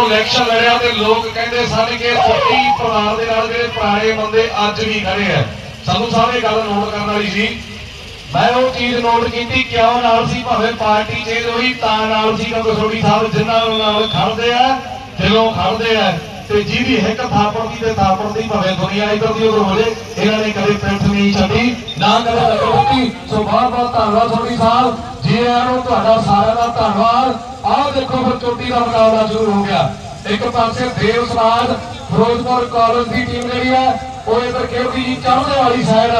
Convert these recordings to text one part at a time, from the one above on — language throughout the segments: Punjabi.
ਜਦੋਂ ਇਲੈਕਸ਼ਨ ਲੜਿਆ ਤੇ ਲੋਕ ਕਹਿੰਦੇ ਸਨ ਕਿ ਸੱਤੀ ਪਰਿਵਾਰ ਦੇ ਨਾਲ ਜਿਹੜੇ ਪੁਰਾਣੇ ਬੰਦੇ ਅੱਜ ਵੀ ਖੜੇ ਆ। ਸਾਨੂੰ ਸਾਰੇ ਗੱਲ ਨੋਟ ਕਰਨ ਵਾਲੀ ਸੀ। ਮੈਂ ਉਹ ਚੀਜ਼ ਨੋਟ ਕੀਤੀ, ਕਿਉਂ ਨਾਲ ਸੀ? ਭਾਵੇਂ ਪਾਰਟੀ ਚੇਂਜ ਹੋਈ, ਤਾਂ ਨਾਲ ਸੀ, ਕਿਉਂਕਿ ਸੋਢੀ ਸਾਹਿਬ ਜਿਨ੍ਹਾਂ ਨਾਲ ਖੜਦੇ ਆ ਦਿਲੋਂ ਖੜਦੇ ਆ। ਤੇ ਜਿਹਦੀ ਇੱਕ ਥਾਪੜ ਦੀ ਤੇ ਥਾਪੜ ਦੀ, ਭਾਵੇਂ ਦੁਨੀਆ ਇਧਰ ਦੀ ਉਧਰ ਹੋ ਜੇ ਇਹਨਾਂ ਨੇ ਕਦੇ ਪਿੱਠ ਨਹੀਂ ਛੱਡੀ, ਨਾ ਕਦੇ ਲੱਗੀ ਸੋ ਬਹੁਤ ਬਹੁਤ ਧੰਨਵਾਦ ਸੋਢੀ ਸਾਹਿਬ ਜੀ ਆਇਆਂ ਨੂੰ ਤੁਹਾਡਾ ਸਾਰਿਆਂ ਦਾ ਧੰਨਵਾਦ। ਆਹ ਦੇਖੋ ਫਿਰ ਚੋਟੀ ਦਾ ਮੁਕਾਬਲਾ ਸ਼ੁਰੂ ਹੋ ਗਿਆ। ਇੱਕ ਪਾਸੇ ਦੇਵ ਸਮਾਜ ਫਿਰੋਜ਼ਪੁਰ ਕਾਲਜ ਦੀ ਟੀਮ ਜਿਹੜੀ ਹੈ ਉਹ ਇਧਰ ਖੇਡਦੀ ਜੀ, ਚੜ੍ਹਦੇ ਵਾਲੀ ਸਾਈਡ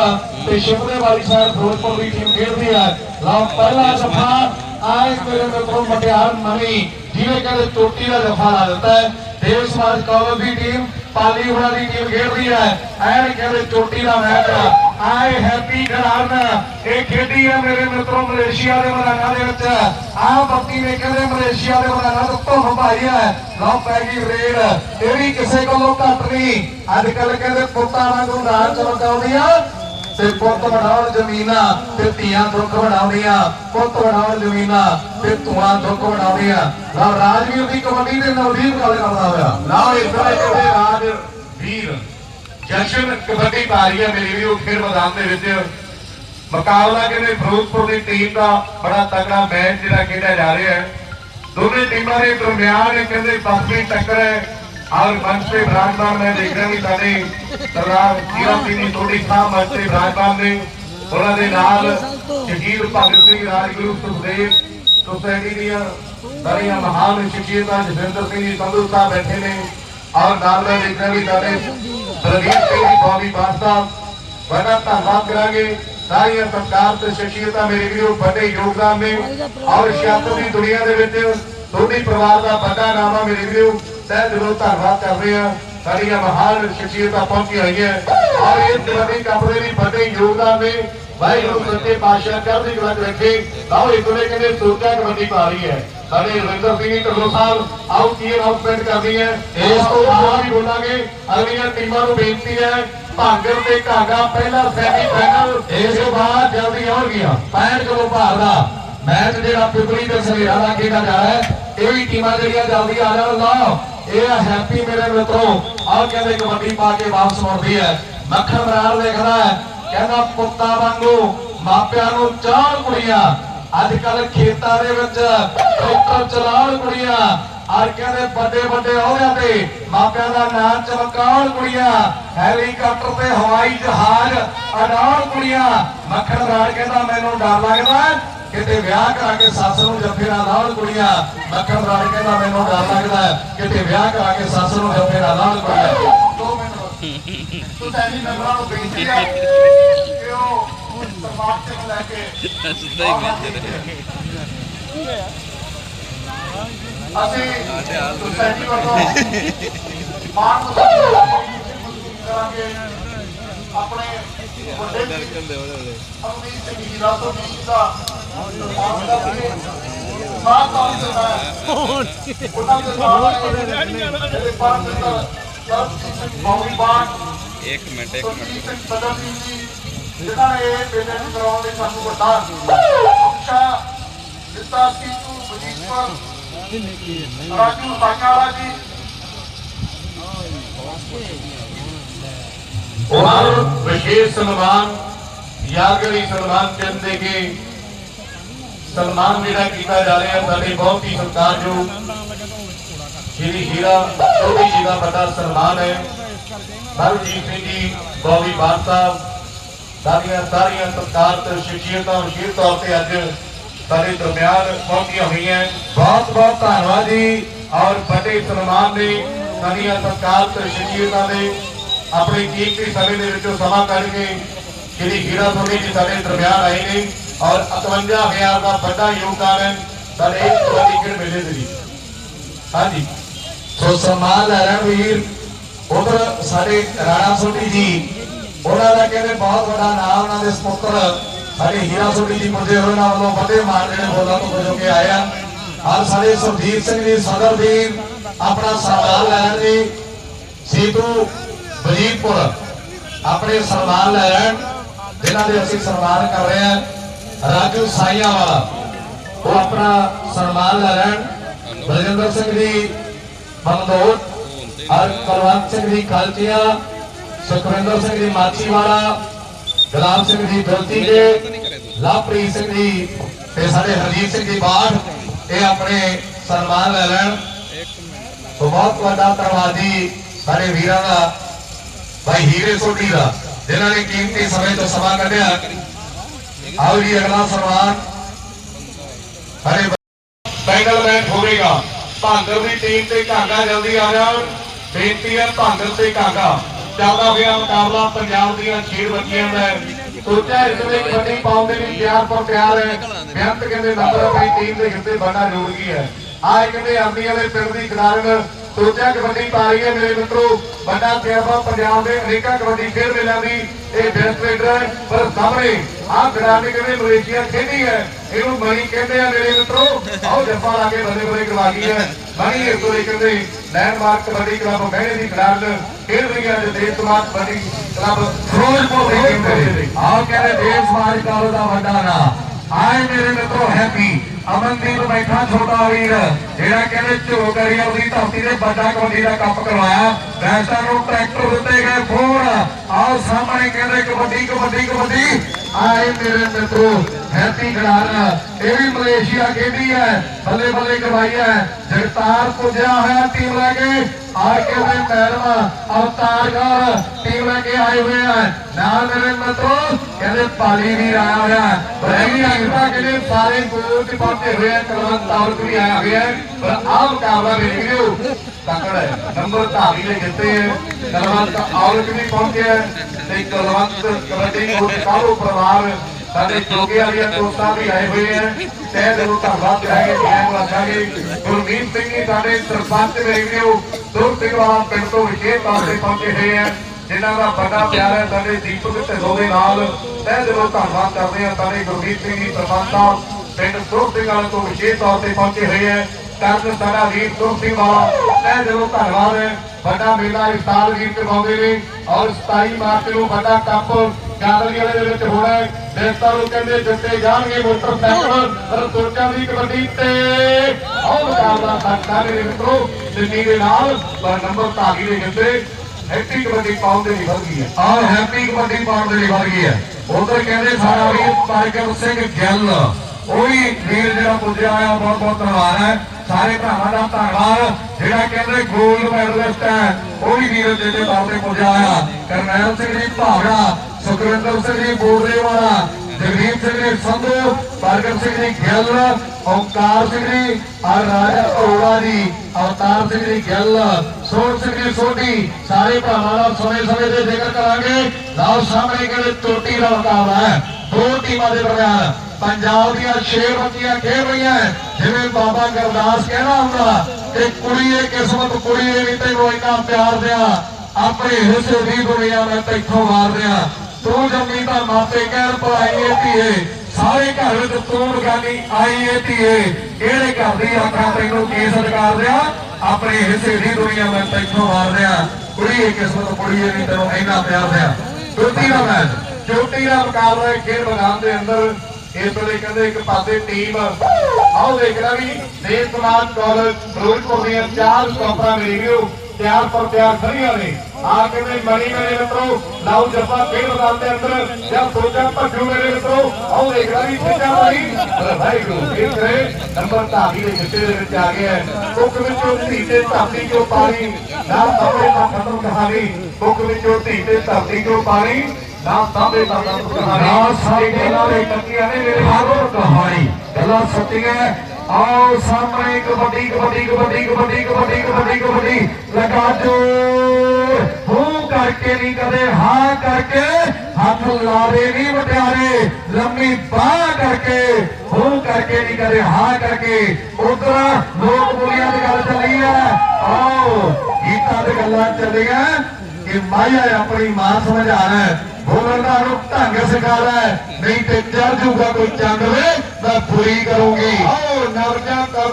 ਤੇ ਸ਼ਿਮਲੇ ਵਾਲੀ ਸਾਈਡ ਫਿਰੋਜ਼ਪੁਰ ਦੀ ਟੀਮ ਖੇਡਦੀ ਹੈ ਲਓ, ਪਹਿਲਾ ਜਫਾ ਆਏ ਮੇਰੇ ਮਿੱਤਰੋ, ਮਟਿਆਰ ਮਣੀ ਜਿਵੇਂ ਕਹਿੰਦੇ ਚੋਟੀ ਦਾ ਜਫਾ ਲਾ ਦਿੱਤਾ ਹੈ। ਦੇਵ ਸਮਾਜ ਕਾਲਜ ਦੀ ਟੀਮ ਪਾਲੀ ਹੋਣਾ ਦੀ ਟੀਮ ਖੇਡਦੀ ਹੈ ਐਨ ਕਹਿੰਦੇ ਚੋਟੀ ਦਾ ਮੈਚ ਆਏ ਹੈਪੀ ਖਿਡਾਰਨ ਇਹ ਖੇਡੀ ਹੈ ਮੇਰੇ ਮਿੱਤਰੋ ਮਲੇਸ਼ੀਆ ਦੇ ਮੈਦਾਨਾਂ ਦੇ ਵਿੱਚ। ਆਹ ਬੱਤੀ ਨੇ ਕਹਿੰਦੇ ਮਲੇਸ਼ੀਆ ਦੇ ਮੈਦਾਨਾਂ ਤੋਂ ਧੁੱਪ ਭਾਈ ਹੈ। ਲਓ, ਪੈ ਗਈ ਰੇਡ। ਇਹ ਵੀ ਕਿਸੇ ਕੋਲੋਂ ਘੱਟ ਨਹੀਂ। ਅੱਜ ਕੱਲ ਕਹਿੰਦੇ ਪੁੱਤਾਂ ਵਾਂਗੂ ਨਾਚ ਚਮਕਾਉਂਦੀਆਂ ਤੇ ਪੁੱਤ ਬਣਾਉਣ ਜ਼ਮੀਨਾਂ ਤੇ ਧੀਆਂ ਦੁੱਖ ਬਣਾਉਂਦੀਆਂ ਪੁੱਤ ਬਣਾਉਣ ਜ਼ਮੀਨਾਂ ਤੇ ਧੂਆਂ ਦੁੱਖ ਬਣਾਉਂਦੀਆਂ ਲਓ, ਰਾਜਵੀਰ ਦੀ ਕਬੱਡੀ ਦੇ ਨਵਦੀਪ ਗੱਲ ਕਰਦਾ ਹੋਇਆ। ਲਓ ਇਸ ਵੇਲੇ ਕਹਿੰਦੇ ਰਾਜ ਵੀਰ ਜਸ਼ਨ ਕਬੱਡੀ ਪਾ ਰਹੀ ਹੈ ਮੇਰੀ ਵੀ ਉਹ ਖੇਡ ਮੈਦਾਨ ਦੇ ਵਿੱਚ ਮੁਕਾਬਲਾ ਕਹਿੰਦੇ ਫਿਰੋਜ਼ਪੁਰ ਦੀ ਟੀਮ ਦਾ ਬੜਾ ਤਗੜਾ ਮੈਚ ਜਿਹੜਾ ਖੇਡਿਆ ਜਾ ਰਿਹਾ ਹੈ। ਦੋਨੇ ਟੀਮਾਂ ਦੇ ਦਰਮਿਆਨ ਕਹਿੰਦੇ ਬਸਵੀਂ ਟੱਕਰ ਹੈ। ਔਰ ਮੰਚ ਤੇ ਵਿਰਾਜਮਾਨ ਮੈਂ ਦੇਖ ਰਿਹਾ ਵੀ ਸਾਡੇ ਸਰਦਾਰ ਜੀਰਾ ਸਿੰਘ ਜੀ ਥੋੜੀ ਸਾਹਿਬ ਮੰਚ ਤੇ ਵਿਰਾਜਮਾਨ ਨੇ। ਉਹਨਾਂ ਦੇ ਨਾਲ ਸ਼ਹੀਦ ਭਗਤ ਸਿੰਘ, ਰਾਜਗੁਰੂ ਸੁਖਦੇਵ ਸੋਸਾਇਟੀ ਦੀਆਂ ਸਾਰੀਆਂ ਮਹਾਨ ਸ਼ਖਸੀਅਤਾਂ ਜਸਵਿੰਦਰ ਸਿੰਘ ਜੀ ਸੰਧੂ ਸਾਹਿਬ ਬੈਠੇ ਨੇ। ਔਰ ਨਾਲ ਮੈਂ ਦੇਖ ਰਿਹਾ ਵੀ ਸਾਡੇ ਬਲਵੀਰ ਸਿੰਘ ਜੀ ਬੋਬੀ ਬਾਸਤਾ ਬੜਾ ਧੰਨਵਾਦ ਕਰਾਂਗੇ। ਸਾਰੀਆਂ ਸਰਕਾਰ ਤੇ ਸ਼ਖਸੀਅਤਾਂ ਮੇਰੇ ਵੀਰੋ, ਵੱਡੇ ਯੋਗਦਾਨ ਨੇ ਔਰ ਸਿਆਸਤ ਦੀ ਦੁਨੀਆ ਦੇ ਵਿੱਚ ਤੁਹਾਡੀ ਪਰਿਵਾਰ ਦਾ ਵੱਡਾ ਨਾਮਾ ਆ ਮੇਰੇ ਵੀਰੋ। ਤਹਿ ਦਿਲੋਂ ਧੰਨਵਾਦ ਕਰਦੇ ਆ ਸਾਰੀਆਂ ਮਹਾਨ ਸ਼ਖਸੀਅਤਾਂ ਪਹੁੰਚੀਆਂ ਹੋਈਆਂ। ਔਰ ਇਹ ਕਬੱਡੀ ਕੱਪ ਦੇ ਵੀ ਵੱਡੇ ਯੋਗਦਾਨ ਨੇ। ਵਾਹਿਗੁਰੂ ਸੱਚੇ ਪਾਤਸ਼ਾਹ ਚੜ੍ਹਦੀ ਕਲਾ ਰੱਖੇ। ਲਓ ਇਸ ਵੇਲੇ ਕਹਿੰਦੇ ਸੋਚਿਆ ਕਬੱਡੀ ਪਾ ਰਹੀ ਹੈ। ਸਾਡੇ ਰਵਿੰਦਰ ਸਿੰਘ ਜੀ ਸਾਹਿਬ, ਆਓ ਕੀ ਅਨਾਉਂਸਮੈਂਟ ਕਰਦੀ ਹੈ? ਇਸ ਤੋਂ ਬਾਅਦ ਵੀ ਬੋਲਾਂਗੇ। ਅਗਲੀਆਂ ਟੀਮਾਂ ਨੂੰ ਬੇਨਤੀ ਹੈ ਭਾਂਗਰ ਤੇ ਕਾਗਾ ਪਹਿਲਾ ਸੈਮੀ ਇਸ ਤੋਂ ਬਾਅਦ ਜਲਦੀ ਆਉਣਗੀਆਂ। 65 ਕਿਲੋ ਭਾਰ ਦਾ ਮੈਚ ਜਿਹੜਾ ਪਿਪਲੀ ਤੇ ਸਵੇਰਾ ਦਾ ਖੇਡਿਆ ਜਾ ਰਿਹਾ ਹੈ, ਇਹ ਵੀ ਟੀਮਾਂ ਜਿਹੜੀਆਂ ਜਲਦੀ ਆ ਜਾਣ। ਲਓ, ਇਹ ਆ ਹੈਪੀ ਮੇਰੇ ਮਿੱਤਰੋ। ਆਹ ਕਹਿੰਦੇ ਕਬੱਡੀ ਪਾ ਕੇ ਵਾਪਸ ਮੁੜਦੀ ਹੈ। ਮੱਖਣ ਬਰਾੜ ਲਿਖਦਾ ਹੈ। ਕਹਿੰਦਾ ਪੁੱਤਾਂ ਵਾਂਗੂ ਮਾਪਿਆਂ ਨੂੰ ਚਾਹ ਕੁੜੀਆਂ। ਅੱਜ ਕੱਲ ਖੇਤਾਂ ਦੇ ਵਿੱਚ ਟਰੈਕਟਰ ਚਲਾਉਣ ਕੁੜੀਆਂ ਔਰ ਕਹਿੰਦੇ ਵੱਡੇ ਵੱਡੇ ਅਹੁਦਿਆਂ ਤੇ ਮਾਪਿਆਂ ਦਾ ਨਾਂ ਚਮਕਾਉਣ ਕੁੜੀਆਂ, ਹੈਲੀਕਾਪਟਰ ਤੇ ਹਵਾਈ ਜਹਾਜ਼ ਉਡਾਉਣ ਕੁੜੀਆਂ। ਮੱਖਣ ਰਾਜ ਕਹਿੰਦਾ, ਮੈਨੂੰ ਡਰ ਲੱਗਦਾ ਕਿਤੇ ਵਿਆਹ ਕਰਾ ਕੇ ਸੱਸ ਨੂੰ ਜੱਫੇ ਨਾਲ ਲਾਉਣ ਕੁੜੀਆਂ। ਮੱਖਣ ਰਾਜ ਕਹਿੰਦਾ, ਮੈਨੂੰ ਡਰ ਲੱਗਦਾ ਕਿਤੇ ਵਿਆਹ ਕਰਾ ਕੇ ਸੱਸ ਨੂੰ ਜੱਫੇ ਨਾਲ ਲਾਉਣ ਕੁੜੀਆਂ। ਦੋ ਮਿੰਟ ਬਸ। ਤੂੰ ਸੈਮੀ ਮੈਂਬਰਾਂ ਨੂੰ ਬੇਨਤੀ ਹੈ ਕਿ ਸਮਾਜ ਤੇ ਲੈ ਕੇ ਸਿੱਧਾ ਹੀ। ਕਹਿੰਦੇ ਨੇ ਅਸੀਂ ਸੁਸਾਇਟੀ ਵੱਲੋਂ ਮਾਨ ਕਰਾਂਗੇ। ਆਪਣੇ ਵੱਡੇ ਕਹਿੰਦੇ ਉਹਦੇ। ਉਹਦੇ ਸਿੰਘ ਜੀ ਰਾਤੋਂ ਜੀ ਦਾ ਮਾਨ ਕਰਕੇ ਮਾਨ ਤਾਂ ਦਿੰਦਾ ਹੈ। ਉਹਨਾਂ ਦੇ ਨਾਲ ਜਿਹੜੇ ਸਿੰਘ ਬੌੜੀ ਬਾਗ ਇੱਕ ਮਿੰਟ ਇੱਕ ਮਿੰਟ। ਸਦਰ ਜੀ ਜਿਨ੍ਹਾਂ ਨੇ ਇਹ ਮੇਲੇ ਨੂੰ ਕਰਾਉਣ ਲਈ ਸਾਨੂੰ ਵੱਡਾ ਉਤਸ਼ਾਹ ਦਿੱਤਾ ਸੀ ਤੂੰ ਵਜੀਦਪੁਰ ਰਾਜੂ ਸਾਕਾਲਾ ਜੀ ਉਹਨਾਂ ਨੂੰ ਵਿਸ਼ੇਸ਼ ਸਨਮਾਨ ਯਾਦਗਾਰੀ ਸਨਮਾਨ ਚਿੰਨ ਦੇ ਕੇ ਸਨਮਾਨ ਜਿਹੜਾ ਕੀਤਾ ਜਾ ਰਿਹਾ ਹੈ ਸਾਡੇ ਬਹੁਤ ਹੀ ਸਤਿਕਾਰਯੋਗ ਸ਼੍ਰੀ ਹੀਰਾ ਚੌਧਰੀ ਜੀ ਦਾ ਵੱਡਾ ਸਨਮਾਨ ਹੈ ਸਰਜੀਤ ਸਿੰਘ ਜੀ ਬੋਬੀ ਬਾਦ ਸਾਹਿਬ ਸਾਰੀਆਂ ਸਾਰੀਆਂ ਸਤਿਕਾਰ ਤੇ ਸ਼ਖਸੀਅਤਾਂ ਵਿਸ਼ੇਸ਼ ਤੌਰ ਤੇ ਅੱਜ ਸਾਡੇ ਦਰਮਿਆਨ ਪਹੁੰਚੀਆਂ ਹੋਈਆਂ ਬਹੁਤ ਬਹੁਤ ਧੰਨਵਾਦ ਜੀ। ਔਰ ਵੱਡੇ ਸਨਮਾਨ ਦੇ ਸਾਡੀਆਂ ਸਤਿਕਾਰ ਤੇ ਸ਼ਖਸੀਅਤਾਂ ਦੇ ਆਪਣੇ ਕੀਮਤੀ ਸਮੇਂ ਦੇ ਵਿੱਚੋਂ ਸਮਾਂ ਕੱਢ ਕੇ ਸ਼੍ਰੀ ਹੀਰਾ ਸੋਨੀ ਜੀ ਸਾਡੇ ਦਰਮਿਆਨ ਆਏ ਨੇ ਔਰ 51000 ਦਾ ਵੱਡਾ ਯੋਗਦਾਨ ਹੈ ਸਾਡੇ ਇਸ ਕਬੱਡੀ ਖੇਡ ਮੇਲੇ ਦੇ ਲਈ ਹਾਂਜੀ। ਸੋ ਸਨਮਾਨ ਲੈ ਉਧਰ ਸਾਡੇ ਰਾਣਾ ਸੋਢੀ ਜੀ ਉਹਨਾਂ ਦਾ ਕਹਿੰਦੇ ਬਹੁਤ ਵੱਡਾ ਨਾਮ ਉਹਨਾਂ ਦੇ ਸੁਪੁੱਤਰ ਸਾਡੇ ਹੀਰਾ ਸੋਢੀ ਜੀ ਮੁੰਡੇ ਹੋਏ ਵੱਲੋਂ ਵੱਡੇ ਮਾਨ ਜਿਹੜੇ ਬੋਲਾਂ ਤੋਂ ਵਜੋਂ ਕੇ ਆਏ ਆ। ਸਾਡੇ ਸੁਰਜੀਤ ਸਿੰਘ ਜੀ, ਸਦਰ ਵੀਰ ਆਪਣਾ ਸਨਮਾਨ ਲੈਣ ਜੀ, ਸੀਤੂ ਵਜੀਦਪੁਰ ਆਪਣੇ ਸਨਮਾਨ ਲੈਣ, ਜਿਨ੍ਹਾਂ ਦੇ ਅਸੀਂ ਸਨਮਾਨ ਕਰ ਰਹੇ ਹਾਂ। ਰਾਜੂ ਸਾਈਆਂ ਵਾਲਾ ਉਹ ਆਪਣਾ ਸਨਮਾਨ ਲੈ ਲੈਣ। ਬਲਜਿੰਦਰ ਸਿੰਘ ਜੀ, ਬੰਦੋੜ ਹਰ ਕੁਲਵੰਤ ਸਿੰਘ ਜੀ ਕਲਚੀਆ ਸੁਖਵਿੰਦਰ ਸਿੰਘ ਜੀ ਮਾਚੀਵਾੜਾ ਗੁਲਾਬ ਸਿੰਘ ਜੀ ਦਲਤੀ ਦੇ, ਲਵਪ੍ਰੀਤ ਸਿੰਘ ਜੀ ਤੇ ਸਾਡੇ ਹਰਜੀਤ ਸਿੰਘ ਜੀ ਬਾੜ, ਇਹ ਆਪਣੇ ਸਨਮਾਨ ਲੈ ਲੈਣ। ਤੋ ਬਹੁਤ ਵੱਡਾ ਧੰਨਵਾਦੀ ਸਾਡੇ ਵੀਰਾਂ ਦਾ, ਭਾਈ ਹੀਰੇ ਸੋਢੀ ਦਾ, ਜਿਨ੍ਹਾਂ ਨੇ ਕੀਮਤੀ ਸਮੇਂ ਤੋਂ ਸਮਾਂ ਕੱਢਿਆ। ਆਓ ਜੀ, ਅਗਲਾ ਸਨਮਾਨ। ਸਾਡੇ ਫਾਈਨਲ ਮੈਚ ਹੋਵੇਗਾ। ਭਾਂਗਰ ਦੀ ਟੀਮ ਤੇ ਕਾਂਗਾ ਜਲਦੀ ਆ ਜਾਣ। ਬੇਨਤੀ ਹੈ, ਭਾਂਗਰ ਤੇ ਕਾਂਗਾ ਚੱਲਦਾ ਹੋਇਆ ਮੁਕਾਬਲਾ ਪੰਜਾਬ ਦੀਆਂ ਖੇਡ ਬੱਚੀਆਂ ਦਾ ਸੋਚਿਆ ਇਸ ਵੇਲੇ ਕਬੱਡੀ ਪਾਉਣ ਦੇ ਲਈ ਤਿਆਰ ਪਰ ਤਿਆਰ ਹੈ। ਬੇਅੰਤ ਕਹਿੰਦੇ ਨੰਬਰ ਆਪਣੀ ਟੀਮ ਦੇ ਹਿੱਸੇ ਬੜਾ ਜੋੜ ਗਈ ਹੈ ਆਹ ਕਹਿੰਦੇ ਆਂਦੀ ਵਾਲੇ ਪਿੰਡ ਦੀ ਖਿਡਾਰਨ। ਸੋਚਿਆ ਕਬੱਡੀ ਪਾ ਰਹੀ ਹੈ ਮੇਰੇ ਮਿੱਤਰੋ। ਵੱਡਾ ਤਜਰਬਾ ਪੰਜਾਬ ਦੇ ਅਨੇਕਾਂ ਕਬੱਡੀ ਖੇਡ ਮੇਲਿਆਂ ਦੀ। ਇਹ ਬੈਸਟ ਲੀਡਰ ਹੈ। ਪਰ ਸਾਹਮਣੇ ਆਹ ਖਿਡਾਰਨ ਕਹਿੰਦੇ ਮਲੇਸ਼ੀਆ ਖੇਡੀ ਹੈ। ਇਹਨੂੰ ਮਣੀ ਕਹਿੰਦੇ ਆ ਮੇਰੇ ਮਿੱਤਰੋ। ਆਓ ਜੱਫਾ ਲਾ ਕੇ ਬੱਲੇ ਬੱਲੇ ਕਰਵਾ ਗਈ ਹੈ ਮਣੀ ਇਸ ਤੋਂ ਕਹਿੰਦੇ ਲੈਂਡਮਾਰਕ ਕਬੱਡੀ ਕਲੱਬ ਮਹਿਣੇ ਦੀ ਖਿਡਾਰਨ ਖੇਡ ਰਹੀ ਹੈ ਅੱਜ ਦੇਸ਼ ਸਮਾਜ ਕਬੱਡੀ ਕਲੱਬ ਫਿਰੋਜ਼ਪੁਰ ਦੇ ਕਹਿੰਦੇ ਕਹਿੰਦੇ ਦੇਸ਼ ਸਮਾਜ ਕਲੱਬ ਦਾ ਵੱਡਾ ਨਾਂ। ਆਏ ਮੇਰੇ ਮਿੱਤਰੋ ਹੈਪੀ ਅਮਨਦੀਪ ਬੈਠਾ ਛੋਟਾ ਵੀਰ, ਜਿਹੜਾ ਕਹਿੰਦੇ ਝੋ ਕਰੀਆ ਉਹਦੀ ਧਰਤੀ ਦੇ ਵੱਡਾ ਕਬੱਡੀ ਦਾ ਕੱਪ ਕਰਵਾਇਆ। ਵੈਸਟਾਂ ਨੂੰ ਟਰੈਕਟਰ ਦਿੱਤੇ ਗਏ ਫੋਨ। ਆਓ ਸਾਹਮਣੇ ਕਹਿੰਦੇ ਕਬੱਡੀ ਕਬੱਡੀ ਕਬੱਡੀ। ਆਏ ਮੇਰੇ ਮਿੱਤਰੋ, ਹੈਪੀ ਖਿਡਾਰਨ। ਇਹ ਵੀ ਮਲੇਸ਼ੀਆ ਖੇਡੀ ਹੈ ਬੱਲੇ ਬੱਲੇ ਕਰਵਾਈ ਹੈ। ਜਗਤਾਰ ਪੁੱਜਿਆ ਹੋਇਆ ਟੀਮ ਲੈ ਕੇ। ਆ ਕਹਿੰਦੇ ਮੈਡਮ ਅਵਤਾਰਗਰ ਟੀਮ ਲੈ ਕੇ ਆਏ ਹੋਏ ਆ। ਨਾਲ ਮੇਰੇ ਮਿੱਤਰੋ, ਕਹਿੰਦੇ ਪਾਲੀ ਵੀ ਆਇਆ ਹੋਇਆ। ਬਰੇਗੀ ਅਗਤਾ ਕਹਿੰਦੇ ਸਾਰੇ ਗੋਲ ਤੇ ਪਹੁੰਚੇ ਹੋਏ ਆ ਕਲਵੰਤ ਤਾਵਰਕ ਵੀ ਆਇਆ ਹੋਇਆ ਪਰ ਆਹ ਮੁਕਾਬਲਾ ਵੇਖ ਲਿਓ ਤਕੜ ਹੈ। ਨੰਬਰ ਧਾਰੀ ਨੇ ਜਿੱਤੇ ਕਲਵੰਤ ਔਰਕ ਵੀ ਪਹੁੰਚਿਆ ਤੇ ਕਲਵੰਤ ਕਬੱਡੀ ਕੋਚ ਕਾਹੋ ਪਰਿਵਾਰ ਸਾਡੇ ਜੋਗੇ ਵਾਲੀਆਂ ਦੋਸਤਾਂ ਵੀ ਆਏ ਹੋਏ ਆ। ਤਹਿ ਦਿਲੋਂ ਧੰਨਵਾਦ ਕਰਾਂਗੇ ਜੈ ਵਾਸਾਂਗੇ ਗੁਰਮੀਤ ਸਿੰਘ ਜੀ, ਸਾਡੇ ਸਰਪੰਚ ਵੇਖ ਲਿਓ ਪਿੰਡ ਤੋਂ ਵਿਸ਼ੇਸ਼ ਤੌਰ ਤੇ ਪਹੁੰਚੇ ਹੋਏ ਆ, ਜਿਨ੍ਹਾਂ ਦਾ ਵੱਡਾ ਪਿਆਰ ਹੈ, ਸਾਡੇ ਦੀਪਕ ਢਿੱਲੋਂ ਦੇ ਨਾਲ। ਤਹਿ ਦਿਲੋਂ ਧੰਨਵਾਦ ਕਰਦੇ ਆ, ਸਾਡੇ ਗੁਰਮੀਤ ਸਿੰਘ ਜੀ, ਸਰਪੰਚ ਸਾਹਿਬ, ਪਿੰਡ ਸੁਰ ਤੋਂ ਵਿਸ਼ੇਸ਼ ਤੌਰ ਤੇ ਪਹੁੰਚੇ ਹੋਏ ਆ। ਕਰਨ ਸਾਡਾ ਵੀਰ ਸੁਰ ਸਿੰਘ ਵਾਲਾ, ਤਹਿ ਦਿਲੋਂ ਧੰਨਵਾਦ ਹੈ। ਵੱਡਾ ਮੇਲਾ ਇਸ ਸਾਲ ਵੀਰ ਕਰਵਾਉਂਦੇ ਨੇ ਔਰ 27 ਮਾਰਚ ਨੂੰ ਵੱਡਾ ਕੱਪ ਗਾਦਲੀ ਵਾਲੇ ਦੇ ਵਿੱਚ ਹੋਣਾ ਹੈ। ਦੇਸਤਾਂ ਨੂੰ ਕਹਿੰਦੇ ਜਿੱਤੇ ਜਾਣਗੇ ਮੋਟਰਸਾਈਕਲ ਪਰ ਦੀ ਕਬੱਡੀ ਤੇ ਆਹ ਮੁਕਾਬਲਾ ਸਾਡਾ ਮੇਰੇ ਮਿੱਤਰੋ। ਦਿੱਲੀ ਦੇ ਨਾਲ ਪਰ ਨੰਬਰ ਧਾਗੀ ਦੇ ਜਿੱਤੇ ਹੈਪੀ ਕਬੱਡੀ ਪਾਉਣ ਦੇ ਲਈ ਵਧ ਹੈ। ਆਹ ਹੈਪੀ ਕਬੱਡੀ ਪਾਉਣ ਦੇ ਲਈ ਵਧ ਹੈ। ਉਧਰ ਕਹਿੰਦੇ ਸਾਡਾ ਵੀਰ ਪਾਰਕਰ ਸਿੰਘ ਗਿੱਲ। ਉਹ ਵੀ ਵੀਰ ਜਿਹੜਾ ਪੁੱਜਿਆ ਆਇਆ ਬਹੁਤ ਬਹੁਤ ਧੰਨਵਾਦ ਹੈ। ਸਾਰੇ ਭਰਾਵਾਂ ਦਾ ਧੰਨਵਾਦ। ਜਿਹੜਾ ਕਹਿੰਦੇ ਗੋਲਡ ਮੈਡਲਿਸਟ ਹੈ, ਉਹ ਵੀ ਵੀਰ ਦੇ ਦੇ ਤੌਰ ਤੇ ਪੁੱਜਿਆ ਆਇਆ ਕਰਨੈਲ ਸਿੰਘ ਜੀ ਭਾਵੜਾ ਸੁਖਵਿੰਦਰ ਸਿੰਘ ਜੀ ਬੋੜਦੇ ਵਾਲਾ ਜਗਦੀਪ ਸਿੰਘ ਜੀ ਸੰਧੂ, ਪ੍ਰਗਟ ਸਿੰਘ ਜੀ ਗਿੱਲ, ਓਮਕਾਰ ਸਿੰਘ ਜੀ ਔਰ ਰਾਜਾ ਅਰੋੜਾ ਜੀ, ਅਵਤਾਰ ਸਿੰਘ ਜੀ ਗਿੱਲ, ਸੋਹਣ ਸਿੰਘ ਜੀ ਸੋਢੀ, ਸਾਰੇ ਭਰਾਵਾਂ ਦਾ ਸਮੇਂ ਸਮੇਂ ਤੇ ਜ਼ਿਕਰ ਕਰਾਂਗੇ। ਲਾਓ, ਸਾਹਮਣੇ ਕਹਿੰਦੇ ਚੋਟੀ ਦਾ ਮੁਕਾਬਲਾ ਹੈ। ਦੋ ਟੀਮਾਂ ਦੇ ਦਰਮਿਆਨ ਪੰਜਾਬ ਦੀਆਂ ਛੇ ਬੱਚੀਆਂ ਖੇਡ ਰਹੀਆਂ ਜਿਵੇਂ ਬਾਬਾ ਗੁਰਦਾਸ ਕਹਿਣਾ ਹੁੰਦਾ ਕਿ ਕੁੜੀਏ ਕਿਸਮਤ ਕੁੜੀਏ ਵੀ ਤੈਨੂੰ ਇੰਨਾ ਪਿਆਰ ਦਿਆ। ਆਪਣੇ ਹਿੱਸੇ ਦੀ ਦੁਨੀਆ ਮੈਂ ਤੈਥੋਂ ਮਾਰ ਦਿਆ। ਤੂੰ ਜੰਮੀ ਤਾਂ ਮਾਪੇ ਕਹਿਣ ਪੜਾਈਏ ਧੀਏ। ਸਾਰੇ ਘਰ ਵਿੱਚ ਤੂੰ ਬਗਾਨੀ ਆਈਏ ਧੀਏ। ਕਿਹੜੇ ਘਰ ਦੀ ਆਖਾਂ ਤੈਨੂੰ ਕੀ ਸਤਿਕਾਰ ਦਿਆ? ਆਪਣੇ ਹਿੱਸੇ ਦੀ ਦੁਨੀਆ ਮੈਂ ਤੈਥੋਂ ਮਾਰ ਦਿਆ। ਕੁੜੀਏ ਕਿਸਮਤ ਕੁੜੀਏ ਵੀ ਤੈਨੂੰ ਇੰਨਾ ਪਿਆਰ ਦਿਆ। ਚੋਟੀ ਦਾ ਮੈਚ ਚੋਟੀ ਦਾ ਮੁਕਾਬਲਾ ਹੈ ਖੇਡ ਮੈਦਾਨ ਦੇ ਅੰਦਰ। ਇਸ ਵੇਲੇ ਕਹਿੰਦੇ ਇੱਕ ਪਾਸੇ ਟੀਮ ਆਓ ਦੇਖਣਾ ਵੀ ਦੇਸ਼ ਸਮਾਜ ਕਾਲਜ ਫਿਰੋਜ਼ਪੁਰ ਦੀਆਂ ਚਾਰ ਸਟਾਪਰਾਂ ਵੇਖਿਓ ਤਿਆਰ ਪਰ ਤਿਆਰ ਖੜੀਆਂ ਨੇ। ਆ ਕਹਿੰਦੇ ਮਣੀ ਮੇਰੇ ਮਿੱਤਰੋ ਲਾਓ ਜੱਫਾ ਖੇਡ ਮੈਦਾਨ ਦੇ ਅੰਦਰ ਜਦ ਸੋਚਾਂ ਭੱਜੂ ਮੇਰੇ ਮਿੱਤਰੋ। ਆਓ ਦੇਖਣਾ ਵੀ ਸਿੱਧਾ ਮਾਰੀ ਵਾਹਿਗੁਰੂ ਇਹ ਕਰੇ ਨੰਬਰ ਧਾਰੀ ਦੇ ਜਿੱਤੇ ਦੇ ਵਿੱਚ ਆ ਗਿਆ ਕੁੱਕ ਵਿੱਚੋਂ ਧੀ ਤੇ ਧਰਤੀ ਚੋਂ ਪਾਣੀ। ਨਾ ਸਾਹਮਣੇ ਦਾ ਖਤਮ ਕਹਾਣੀ। ਕੁੱਕ ਵਿੱਚੋਂ ਧੀ ਤੇ ਧਰਤੀ ਚੋਂ ਪਾਣੀ। ਨਾ ਸਾਹਮਣੇ ਦਾ ਖਤਮ ਕਹਾਣੀ। ਨਾ ਸਾਰੇ ਗੱਲਾਂ ਦੇ ਕੱਟੀਆਂ ਨੇ ਮੇਰੇ ਹਾਰੋ ਕਹਾਣੀ। ਗੱਲਾਂ ਸੱਚੀਆਂ ਆਓ ਸਾਹਮਣੇ ਕਬੱਡੀ ਕਬੱਡੀ ਕਬੱਡੀ ਕਬੱਡੀ ਕਬੱਡੀ ਕਬੱਡੀ ਕਬੱਡੀ। ਲਗਾ ਜੋ ਹੂੰ ਕਰਕੇ ਨਹੀਂ ਕਦੇ, ਹਾਂ ਕਰਕੇ। ਹੱਥ ਲਾਰੇ ਨਹੀਂ ਵਟਿਆਰੇ ਲੰਮੀ ਬਾਹ ਕਰਕੇ। ਹੂੰ ਕਰਕੇ ਨਹੀਂ ਕਦੇ, ਹਾਂ ਕਰਕੇ। ਉਧਰ ਲੋਕ ਬੋਲੀਆਂ ਦੀ ਗੱਲ ਚੱਲੀ ਹੈ। ਆਓ, ਗੀਤਾਂ ਦੀ ਗੱਲਾਂ ਚੱਲੀਆਂ ਕਿ ਮਾਇਆ ਆਪਣੀ ਮਾਂ ਸਮਝਾਣਾ ਹੈ। ਬੋਲਣ ਦਾ ਨੂੰ ਢੰਗ ਸਿਖਾਣਾ ਹੈ। ਨਹੀਂ ਤੇ ਚੜ ਜੂਗਾ ਕੋਈ ਚੰਦ ਵੇ, ਮੈਂ ਪੂਰੀ ਕਰੂੰਗੀ। ਆਓ ਨਵਜਾਂ ਕਰ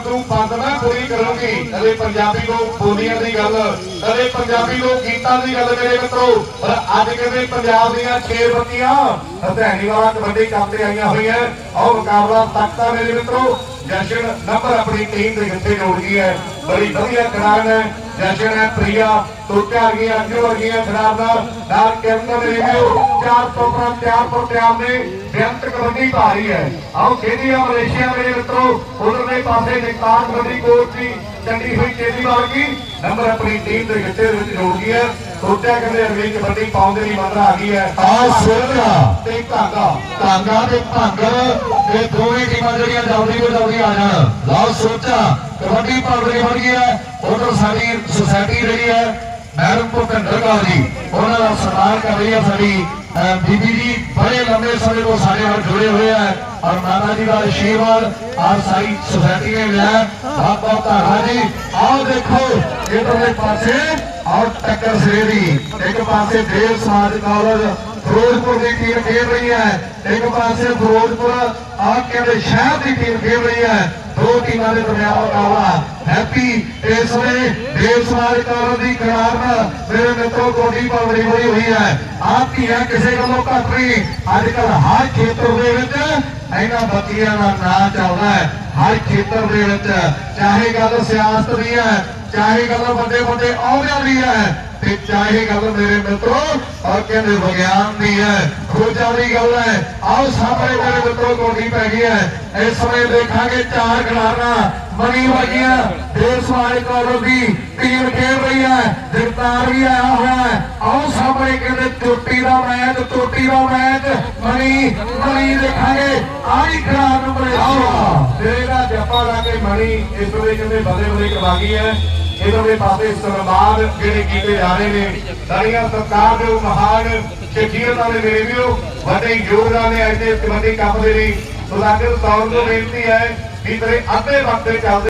ਪੂਰੀ ਕਰੂੰਗੀ। ਕਦੇ ਪੰਜਾਬੀ ਲੋਕ ਬੋਲੀਆਂ ਦੀ ਗੱਲ ਕਦੇ ਪੰਜਾਬੀ ਲੋਕ ਗੀਤਾਂ ਦੀ ਗੱਲ ਮੇਰੇ ਮਿੱਤਰੋ। ਪਰ ਅੱਜ ਕਹਿੰਦੇ ਪੰਜਾਬ ਦੀਆਂ ਛੇ ਬੱਤੀਆਂ ਹਥਿਆਣੀ ਵਾਲਾ ਕਬੱਡੀ ਕੱਪ ਤੇ ਆਈਆਂ ਹੋਈਆਂ। ਆਓ ਮੁਕਾਬਲਾ ਤੱਕਦਾ ਮੇਰੇ ਮਿੱਤਰੋ, ਜਸ਼ਨ ਨੰਬਰ ਆਪਣੀ ਟੀਮ ਦੇ ਵਿੱਚ ਜੋੜ ਗਈ ਹੈ। ਬੜੀ ਵਧੀਆ ਖਿਡਾਰਨ ਹੈ ਜਸ਼ਨ ਹੈ ਪ੍ਰਿਆ ਤੋਟਾ ਵਰਗੀਆਂ, ਅੰਜੂ ਵਰਗੀਆਂ ਖਿਡਾਰਨਾਂ ਨਾਲ ਕੈਪਟਨ ਰਿਵਿਊ ਚਾਰ ਤੋਂ ਪਰ ਤਿਆਰ ਤੋਂ ਤਿਆਰ ਨੇ, ਬੇਅੰਤ ਕਬੱਡੀ ਭਾਰੀ ਹੈ। ਆਓ ਖੇਡੀ ਮਲੇਸ਼ੀਆ ਮੇਰੇ ਮਿੱਤਰੋ। ਉਧਰਲੇ ਪਾਸੇ ਨਿਕਾਲ ਕਬੱਡੀ ਕੋਚ ਦੀ ਚੰਡੀ ਹੋਈ ਕੇਜਰੀਵਾਲ ਕੀ ਨੰਬਰ ਆਪਣੀ ਟੀਮ ਦੇ ਦੇ ਵਿੱਚ ਜੋੜ ਗਈ ਹੈ। ਤੋਟਾ ਕਹਿੰਦੇ ਅਰਵਿੰਦ ਕਬੱਡੀ ਪਾਉਣ ਦੇ ਲਈ ਮੰਤਰਾ ਆ ਗਈ ਹੈ। ਆ ਸੋਚਾ ਤੇ ਕਾਗਾ ਕਾਂਗਾ ਤੇ ਭੰਗ ਇਹ ਦੋਵੇਂ ਟੀਮਾਂ ਜਿਹੜੀਆਂ ਜਲਦੀ ਤੋਂ ਜਲਦੀ ਆ ਜਾਣ। ਲਓ ਸੋਚਾ। ਕਬੱਡੀ ਭੰਗੜੀ ਬਣ ਗਈ ਹੈ। ਉਧਰ ਸਾਡੀ ਸੁਸਾਇਟੀ ਜਿਹੜੀ ਹੈ ਮੈਡਮ ਭੁਪਿੰਦਰ ਕੌਰ ਜੀ, ਉਹਨਾਂ ਦਾ ਸਨਮਾਨ ਕਰ ਰਹੀ ਹੈ ਸਾਡੀ ਬੀਬੀ ਜੀ, ਬੜੇ ਲੰਬੇ ਸਮੇਂ ਤੋਂ ਸਾਡੇ ਨਾਲ ਜੁੜੇ ਹੋਏ ਹੈ ਔਰ ਮਾਤਾ ਜੀ ਦਾ ਆਸ਼ੀਰਵਾਦ ਔਰ ਸਾਰੀ ਸੁਸਾਇਟੀ ਨੇ ਲਿਆ ਬਹੁਤ ਬਹੁਤ ਧੰਨਵਾਦ ਜੀ। ਆਓ ਦੇਖੋ ਇਧਰਲੇ ਪਾਸੇ ਔਰ ਟੱਕਰ ਸਵੇਰੀ ਇੱਕ ਪਾਸੇ ਦੇਵ ਸਮਾਜ ਕਾਲਜ, ਫਿਰੋਜ਼ਪੁਰ ਦੀ ਟੀਮ ਖੇਡ ਰਹੀ ਹੈ। ਇੱਕ ਪਾਸੇ ਫਿਰੋਜ਼ਪੁਰ ਆ ਕਹਿੰਦੇ ਸ਼ਹਿਰ ਦੀ ਟੀਮ ਖੇਡ ਰਹੀ ਹੈ। ਦੋ ਟੀਮਾਂ ਦੇ ਦਰਮਿਆਨ ਮੁਕਾਬਲਾ ਹੈਪੀ ਇਸ ਵੇਲੇ ਦੇਵ ਸਮਾਜ ਕਾਲਜ ਦੀ ਖਿਡਾਰਨ ਮੇਰੇ ਮਿੱਤਰੋ ਕੋਡੀ ਪਵੜੀ ਹੋਈ ਹੋਈ ਹੈ। ਆਪ ਧੀਆਂ ਕਿਸੇ ਕੋਲੋਂ ਘੱਟ ਨਹੀਂ। ਅੱਜ ਕੱਲ ਹਰ ਖੇਤਰ ਦੇ ਵਿੱਚ ਇਹਨਾਂ ਬੱਤੀਆਂ ਦਾ ਨਾਂ ਚੱਲਦਾ ਹੈ। ਹਰ ਖੇਤਰ ਦੇ ਵਿੱਚ, ਚਾਹੇ ਗੱਲ ਸਿਆਸਤ ਦੀ ਹੈ, ਚਾਹੇ ਗੱਲ ਵੱਡੇ ਵੱਡੇ ਅਹੁਦਿਆਂ ਦੀ ਹੈ, ਤੇ ਚਾਹੇ ਗੱਲ ਮੇਰੇ ਮਿੱਤਰੋ ਔਰ ਕਹਿੰਦੇ ਵਿਗਿਆਨ ਦੀ ਹੈ। ਖੋਜਾਂ ਦੀ ਗੱਲ ਹੈ। ਆਓ ਸਾਹਮਣੇ ਮੇਰੇ ਮਿੱਤਰੋ ਕੋਡੀ ਪੈ ਗਈ ਹੈ। ਇਸ ਸਮੇਂ ਦੇਖਾਂਗੇ ਚਾਰ ਖਿਡਾਰਨਾਂ ਮਣੀ ਵਗੀਆਂ ਦੇਵ ਸਮਾਜ ਕਾਲਜ ਦੀ ਟੀਮ ਖੇਡ ਰਹੀ ਹੈ ਜਗਤਾਰ ਵੀ ਆਇਆ ਹੋਇਆ ਹੈ। ਆਓ ਸਾਹਮਣੇ ਕਹਿੰਦੇ ਚੋਟੀ ਦਾ ਮੈਚ ਚੋਟੀ ਦਾ ਮੈਚ। ਮਣੀ ਮਣੀ ਦੇਖਾਂਗੇ। ਆਹੀ ਖਿਡਾਰ ਨੰਬਰ 1 ਤੇਰਾ ਜੱਫਾ ਲਾ ਕੇ ਮਣੀ ਇਸ ਵੇਲੇ ਕਹਿੰਦੇ ਬਦੇ ਬਦੇ ਕਰਵਾ ਗਈ ਹੈ ਇਧਰਲੇ ਪਾਸੇ ਸਨਮਾਨ ਜਿਹੜੇ ਕੀਤੇ ਜਾ ਰਹੇ ਨੇ। ਸਾਰੀਆਂ ਸਰਕਾਰ ਦੇ ਮਹਾਨ ਸ਼ਖਸੀਅਤਾਂ ਦੇ ਮੇਰੇ ਵੀਰੋ। ਵੱਡੇ ਯੋਗਦਾਨ ਨੇ ਅੱਜ ਦੇ ਕਬੱਡੀ ਕੱਪ ਦੇ ਲਈ। ਸੁਦਾਗਰ ਤੌਰ ਤੋਂ ਬੇਨਤੀ ਹੈ ਕਿ ਤੇਰੇ ਅੱਧੇ ਵਕਤ ਦੇ ਚੱਲਦੇ